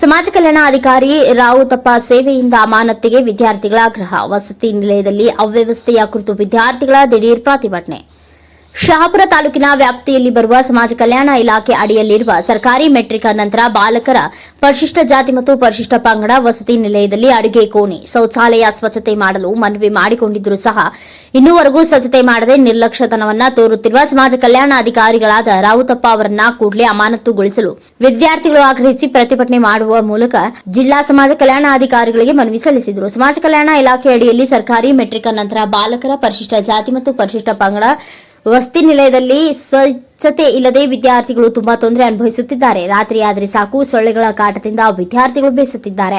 ಸಮಾಜ ಕಲ್ಯಾಣ ಅಧಿಕಾರಿ ರಾವುತಪ್ಪ ಸೇವೆಯಿಂದ ಅಮಾನತ್ತಿಗೆ ವಿದ್ಯಾರ್ಥಿಗಳ ಆಗ್ರಹ. ವಸತಿ ನಿಲಯದಲ್ಲಿ ಅವ್ಯವಸ್ಥೆಯ ಕುರಿತು ವಿದ್ಯಾರ್ಥಿಗಳ ದಿಢೀರ್ ಪ್ರತಿಭಟನೆ. ಶಹಾಪುರ ತಾಲೂಕಿನ ವ್ಯಾಪ್ತಿಯಲ್ಲಿ ಬರುವ ಸಮಾಜ ಕಲ್ಯಾಣ ಇಲಾಖೆ ಅಡಿಯಲ್ಲಿರುವ ಸರ್ಕಾರಿ ಮೆಟ್ರಿಕ್ ನಂತರ ಬಾಲಕರ ಪರಿಶಿಷ್ಟ ಜಾತಿ ಮತ್ತು ಪರಿಶಿಷ್ಟ ಪಂಗಡ ವಸತಿ ನಿಲಯದಲ್ಲಿ ಅಡುಗೆ ಕೋಣೆ, ಶೌಚಾಲಯ ಸ್ವಚ್ಛತೆ ಮಾಡಲು ಮನವಿ ಮಾಡಿಕೊಂಡಿದ್ದರೂ ಸಹ ಇನ್ನೂವರೆಗೂ ಸ್ವಚ್ಛತೆ ಮಾಡದೆ ನಿರ್ಲಕ್ಷ್ಯತನವನ್ನ ತೋರುತ್ತಿರುವ ಸಮಾಜ ಕಲ್ಯಾಣಾಧಿಕಾರಿಗಳಾದ ರಾವುತಪ್ಪ ಅವರನ್ನ ಕೂಡಲೇ ಅಮಾನತುಗೊಳಿಸಲು ವಿದ್ಯಾರ್ಥಿಗಳು ಆಗ್ರಹಿಸಿ ಪ್ರತಿಭಟನೆ ಮಾಡುವ ಮೂಲಕ ಜಿಲ್ಲಾ ಸಮಾಜ ಕಲ್ಯಾಣಾಧಿಕಾರಿಗಳಿಗೆ ಮನವಿ ಸಲ್ಲಿಸಿದರು. ಸಮಾಜ ಕಲ್ಯಾಣ ಇಲಾಖೆ ಅಡಿಯಲ್ಲಿ ಸರ್ಕಾರಿ ಮೆಟ್ರಿಕ್ ನಂತರ ಬಾಲಕರ ಪರಿಶಿಷ್ಟ ಜಾತಿ ಮತ್ತು ಪರಿಶಿಷ್ಟ ಪಂಗಡ ವಸತಿ ನಿಲಯದಲ್ಲಿ ಸ್ವಚ್ಛತೆ ಇಲ್ಲದೆ ವಿದ್ಯಾರ್ಥಿಗಳು ತುಂಬಾ ತೊಂದರೆ ಅನುಭವಿಸುತ್ತಿದ್ದಾರೆ. ರಾತ್ರಿಯಾದರೆ ಸಾಕು, ಸೊಳ್ಳೆಗಳ ಕಾಟದಿಂದ ವಿದ್ಯಾರ್ಥಿಗಳು ಬೇಸುತ್ತಿದ್ದಾರೆ.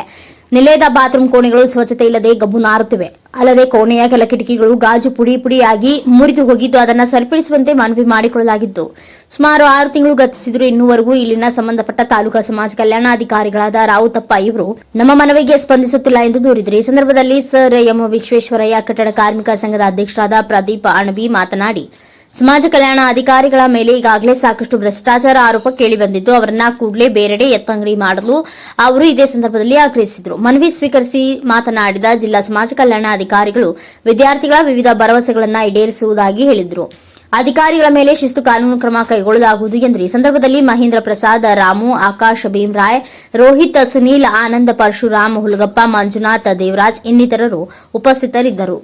ನಿಲಯದ ಬಾತ್ರೂಮ್ ಕೋಣೆಗಳು ಸ್ವಚ್ಛತೆ ಇಲ್ಲದೆ ಗಬ್ಬು ನಾರುತ್ತಿವೆ ಅಲ್ಲದೆ ಕೋಣೆಯ ಕೆಲ ಕಿಟಕಿಗಳು ಗಾಜು ಪುಡಿ ಪುಡಿಯಾಗಿ ಮುರಿದು ಹೋಗಿದ್ದು, ಅದನ್ನು ಸರಿಪಡಿಸುವಂತೆ ಮನವಿ ಮಾಡಿಕೊಳ್ಳಲಾಗಿದ್ದು ಸುಮಾರು ಆರು ತಿಂಗಳು ಗತಿಸಿದ್ರು ಇನ್ನೂವರೆಗೂ ಇಲ್ಲಿನ ಸಂಬಂಧಪಟ್ಟ ತಾಲೂಕಾ ಸಮಾಜ ಕಲ್ಯಾಣಾಧಿಕಾರಿಗಳಾದ ರಾವುತಪ್ಪ ಇವರು ನಮ್ಮ ಮನವಿಗೆ ಸ್ಪಂದಿಸುತ್ತಿಲ್ಲ ಎಂದು ದೂರಿದರು. ಈ ಸಂದರ್ಭದಲ್ಲಿ ಸರ್ ಎಂ ವಿಶ್ವೇಶ್ವರಯ್ಯ, ಕಟ್ಟಡ ಕಾರ್ಮಿಕ ಸಂಘದ ಅಧ್ಯಕ್ಷರಾದ ಪ್ರದೀಪ್ ಅಣಬಿ ಮಾತನಾಡಿ ಸಮಾಜ ಕಲ್ಯಾಣ ಅಧಿಕಾರಿಗಳ ಮೇಲೆ ಈಗಾಗಲೇ ಸಾಕಷ್ಟು ಭ್ರಷ್ಟಾಚಾರ ಆರೋಪ ಕೇಳಿಬಂದಿದ್ದು ಅವರನ್ನ ಕೂಡಲೇ ಬೇರೆಡೆ ಎತ್ತಂಗಡಿ ಮಾಡಲು ಅವರು ಇದೇ ಸಂದರ್ಭದಲ್ಲಿ ಆಗ್ರಹಿಸಿದರು. ಮನವಿ ಸ್ವೀಕರಿಸಿ ಮಾತನಾಡಿದ ಜಿಲ್ಲಾ ಸಮಾಜ ಕಲ್ಯಾಣ ಅಧಿಕಾರಿಗಳು, ವಿದ್ಯಾರ್ಥಿಗಳ ವಿವಿಧ ಭರವಸೆಗಳನ್ನು ಈಡೇರಿಸುವುದಾಗಿ ಹೇಳಿದರು. ಅಧಿಕಾರಿಗಳ ಮೇಲೆ ಶಿಸ್ತು ಕಾನೂನು ಕ್ರಮ ಕೈಗೊಳ್ಳಲಾಗುವುದು ಎಂದರು ಈ ಸಂದರ್ಭದಲ್ಲಿ ಮಹೇಂದ್ರ ಪ್ರಸಾದ್, ರಾಮು, ಆಕಾಶ್ ಭೀಮ್ರಾಯ್ ರೋಹಿತ್, ಸುನೀಲ್, ಆನಂದ, ಪರಶುರಾಮ್, ಹುಲಗಪ್ಪ, ಮಂಜುನಾಥ್, ದೇವರಾಜ್ ಇನ್ನಿತರರು ಉಪಸ್ಥಿತರಿದ್ದರು.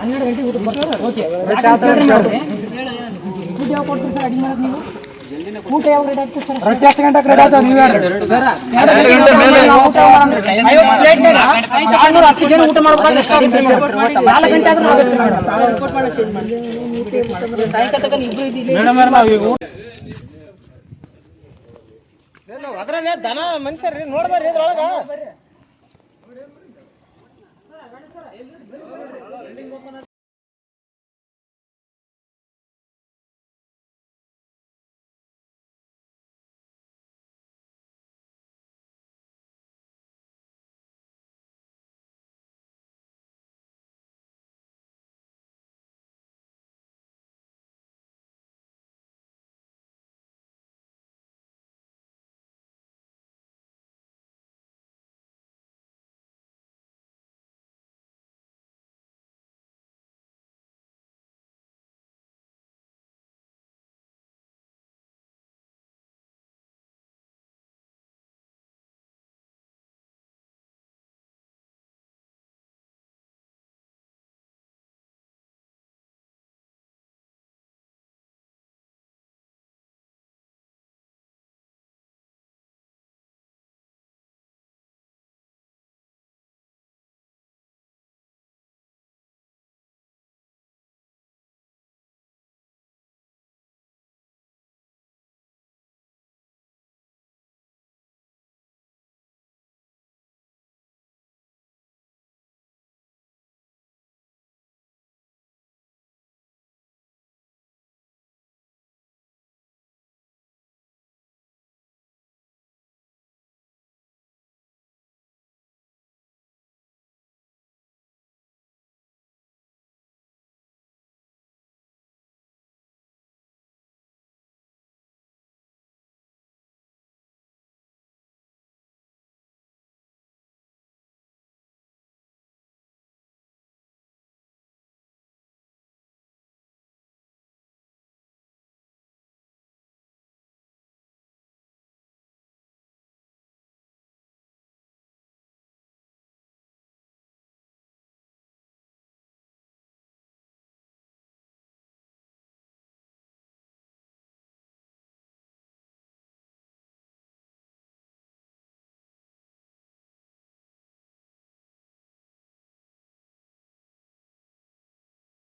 ಹನ್ನೆರಡು ಗಂಟೆ ಊಟ ಕೊಡ್ತಾರೆ ಓಕೆ. ಕೊಡ್ತೀರಿ ಸರ್? ಅಡಿಗೆ ಮಾಡೋದು ನೀವು? ಊಟ ಯಾವ ರೇಟ್ ಆಗ್ತದೆ ಸರ್? ರೊಟ್ಟಿ ಎಷ್ಟು ಗಂಟೆಗೆ ರೆಡಿ ಆಗ್ತದೆ ನೀವು ಹೇಳ್ರಿ ಆರ್ನೂರ ಹತ್ತು ಜನ ಊಟ ಮಾಡ್ಬೇಕಾದ್ರೆ ಎಷ್ಟು ಆಗುತ್ತೆ ಮೇಡಮ್? ನಾಲ್ಕು ಗಂಟೆ ಆದ್ರೂ ಆಗುತ್ತೆ ಮೇಡಮ್. ಸಾಯಂಕಾಲ ತನಕ ಇಬ್ರು ಇದ್ದೀವಿ ಅದ್ರನ್ನೇ ದನ ಮನುಷ್ಯರ್ರಿ ನೋಡ್ಬರ್ರಿ ಇದ್ರೊಳಗ.